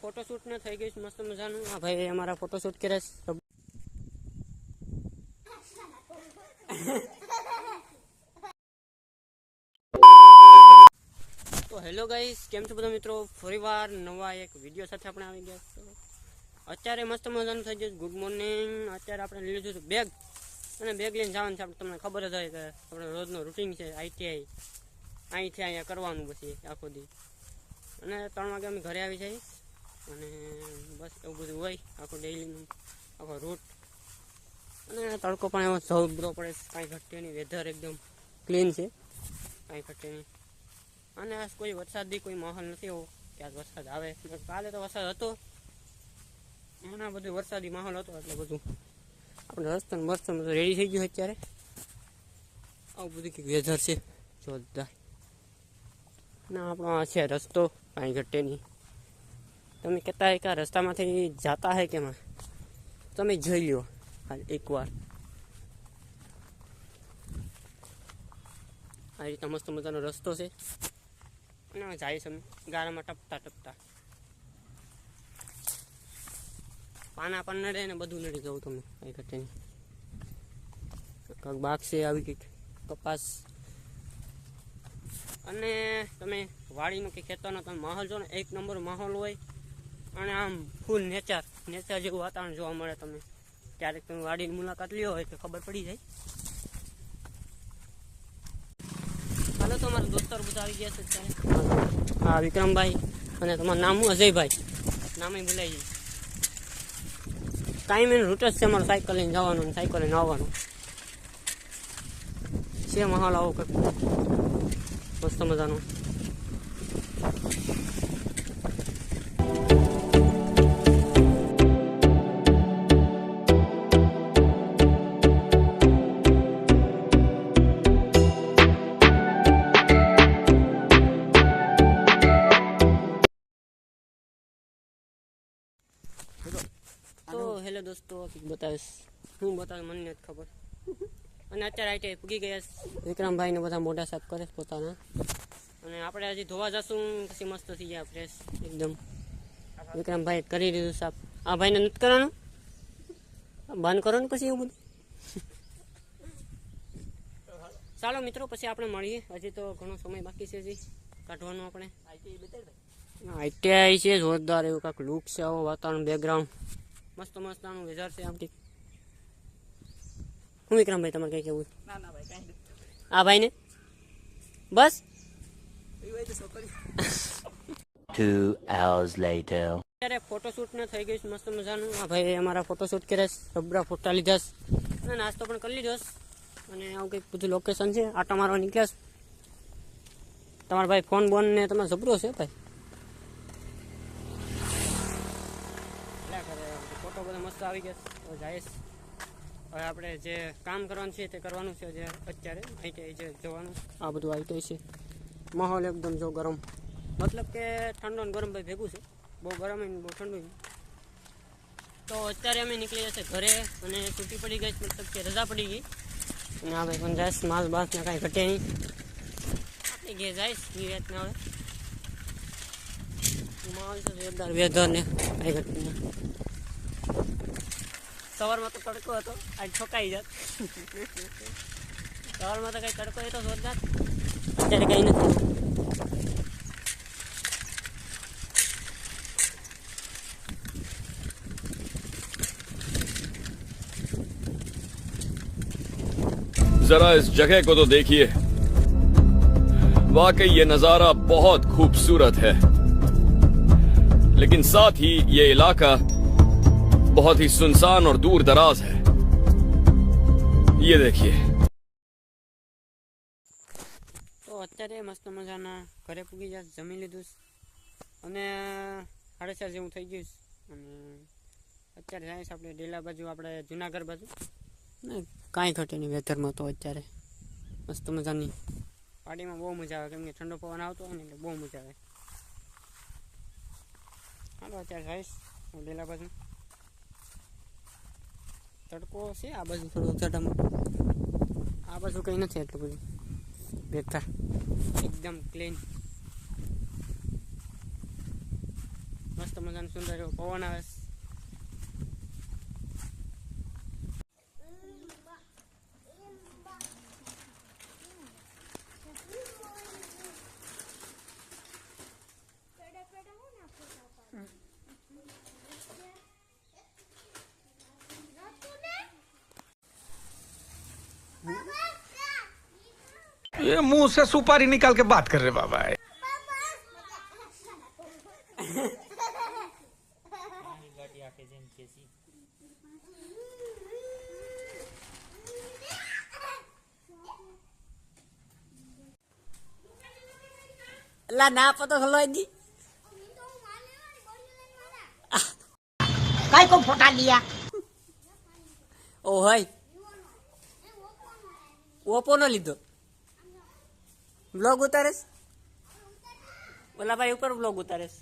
Photoshoot ને થઈ ગયું મસ્ત મજાનું. આ ભાઈ અમારા ફોટોશૂટ કરે તો હેલો ગાઈસ, કેમ છો બધા મિત્રો? ફરીવાર નવા એક વીડિયો સાથે આપણે આવી ગયા તો અત્યારે મસ્ત મજાનું થઈ ગયું ગુડ મોર્નિંગ અત્યારે આપણે લીધું બેગ અને બેગ લઈને જવાનું છે. આપણે તમને ખબર જ હોય કે આપણે રોજનું રૂટીન છે આઈટીઆઈ અહીંથી અહીંયા કરવાનું પછી આખો દી. અને ત્રણ વાગે અમે ઘરે આવી જઈશ અને બસ એવું બધું હોય, આખો ડેઈલીનું આખો રૂટ અને તડકો પણ એવો સૌદ્રો પડે કાંઈ ઘટે નહીં વેધર એકદમ ક્લીન છે કાંઈ ઘટે નહીં અને કોઈ વરસાદી કોઈ માહોલ નથી એવો, કે આજ વરસાદ આવે. કાલે તો વરસાદ હતો. હમણાં બધું વરસાદી માહોલ હતો, એટલે બધું આપણે રસ્તો ને બસ્તો બધું રેડી થઈ ગયું અત્યારે. આવું બધું કંઈક વેધર છે, જોરદાર. ના, આપણો આ છે રસ્તો કાંઈ ઘટે નહીં તમે કહેતા કે રસ્તામાંથી જતા હે કેમાં તમે જોઈ લ્યો હાલ એકવાર. આ રીતે મસ્ત મજાનો રસ્તો છે. અને જાય છે ગારામાં ટપતા ટપતા. પાના પણ નડે ને બધું નડી જવું તમે એ ઘટે નહીં કાંક બાગ છે આવી કંઈક કપાસ. અને તમે વાડીનો કે ખેતરનો તમે માહોલ જો ને, એક નંબર માહોલ હોય. અને આમ ફૂલ નેચર નેચર જેવું વાતાવરણ જોવા મળે તમને. ક્યારેક તમે વાડીની મુલાકાત લ્યો હોય તો ખબર પડી જાય. હાલો તો મારા દોસ્તો બધા આવી ગયા છે અત્યારે. હા, વિક્રમભાઈ અને તમારું નામ અજયભાઈ. નામે ભૂલાઈ જાય ટાઈમ મેં રૂટ જ છે મારું સાયકલ લઈને જવાનું અને સાયકલ લઈને આવવાનું. છે માહોલ આવો કંઈક. મસ્ત મજાનો. તો દોસ્તો કંઈક બતાવીશ. હું બતાવું મને નથી ખબર. અને અત્યારે આઈટી પૂગી ગયા છે. વિક્રમભાઈ ને બધા મોઢા સાફ કરે પોતાના. અને આપણે હજી ધોવા જશું પછી મસ્ત થઈ ગયા ફ્રેશ એકદમ. વિક્રમભાઈ કરી દીધું સાફ. આ ભાઈને નથી કરવાનું? બંધ કરો ને પછી એવું બધું. ચાલો મિત્રો પછી આપણે મળીએ. હજી તો ઘણો સમય બાકી છે હજી. કાઢવાનો આપણે. આઈટીઆઈ છે જોરદાર એવું કાંક લુક છે આવો વાતાવરણ બેકગ્રાઉન્ડ મસ્ત મસ્ત આનું વેધર છે આમ કંઈક હું વિક્રમભાઈ તમારે કઈ કેવું ના ના ભાઈ કાંઈ આ ભાઈને? બસ? Two hours later. અત્યારે ફોટોશૂટ ને થઈ ગયું મસ્ત મજાનું. આ ભાઈ અમારા ફોટોશૂટ કરે છે ફોટા લીધા અને નાસ્તો પણ કરી લીધો અને આવું કંઈક બધું લોકેશન છે આટા મારવા નીકળ્યા તમારા ભાઈ ફોન બોન ને તમારે જબરો છે ભાઈ એટલે કરે ફોટો આવી ગયા. તો જાઈશ હવે આપણે જે કામ કરવાનું છે તે કરવાનું છે જે અત્યારે. અહીં જે જવાનું. આ બધું આવી ગયું છે. માહોલ એકદમ જો ગરમ. મતલબ કે ઠંડો ને ગરમ ભાઈ ભેગું છે. બહુ ગરમ ય ને બહુ ઠંડુ તો અત્યારે અમે નીકળી જશે ઘરે અને છૂટી પડી ગઈ મતલબ કે રજા પડી ગઈ. અને આ ભાઈ પણ જાય માલ બાસ ને કાંઈ ઘટે નહીં. આપણે ઘેર જઈશ નિવેત ને હવે. માહોલ તો જોરદાર વેધર ને કાંઈ ઘટે નહીં સવારમાં તો તડકો હતો આજ ઠોકાઈ જાત સવારમાં તો કઈ તડકો હતો જોરદાર અત્યારે કઈ નથી जरा इस जगह को तो देखिए वाकई ये नजारा बहुत खूबसूरत है लेकिन साथ ही ये इलाका बहुत ही सुनसान और दूर दराज है ये देखिए તો અત્યારે મસ્ત મજાના ઘરે પૂગી જાય જમી લીધું છે. અને સાડા ચાર જેવું થઈ ગયું છે. અને અત્યારે જાય છે આપણે ડેલા બાજુ આપણે જુનાગઢ બાજુ ને કાંઈ ઘટે નહીં વેધરમાં તો અત્યારે મસ્ત મજાની પાર્ટીમાં બહુ મજા આવે કેમ કે ઠંડો પવન આવતો હોય ને એટલે બહુ મજા આવે હાલો અત્યારે જઈશ ડેલા બાજુ તડકો છે, આ બાજુ થોડું તડામાં આ બાજુ કંઈ નથી એટલું બધું. બેકાર એકદમ ક્લીન મસ્ત મજાનું સુંદર એવો પવન આવે ये मुंह से सुपारी निकाल के बात कर रहे बाबा લા ના પતો હલવાઈ દી काय को फोटा लिया ઓ હોય ઓપો નો લીધો બ્લોગ ઉતારેશ ઓલા ભાઈ ઉપર બ્લોગ ઉતારેસ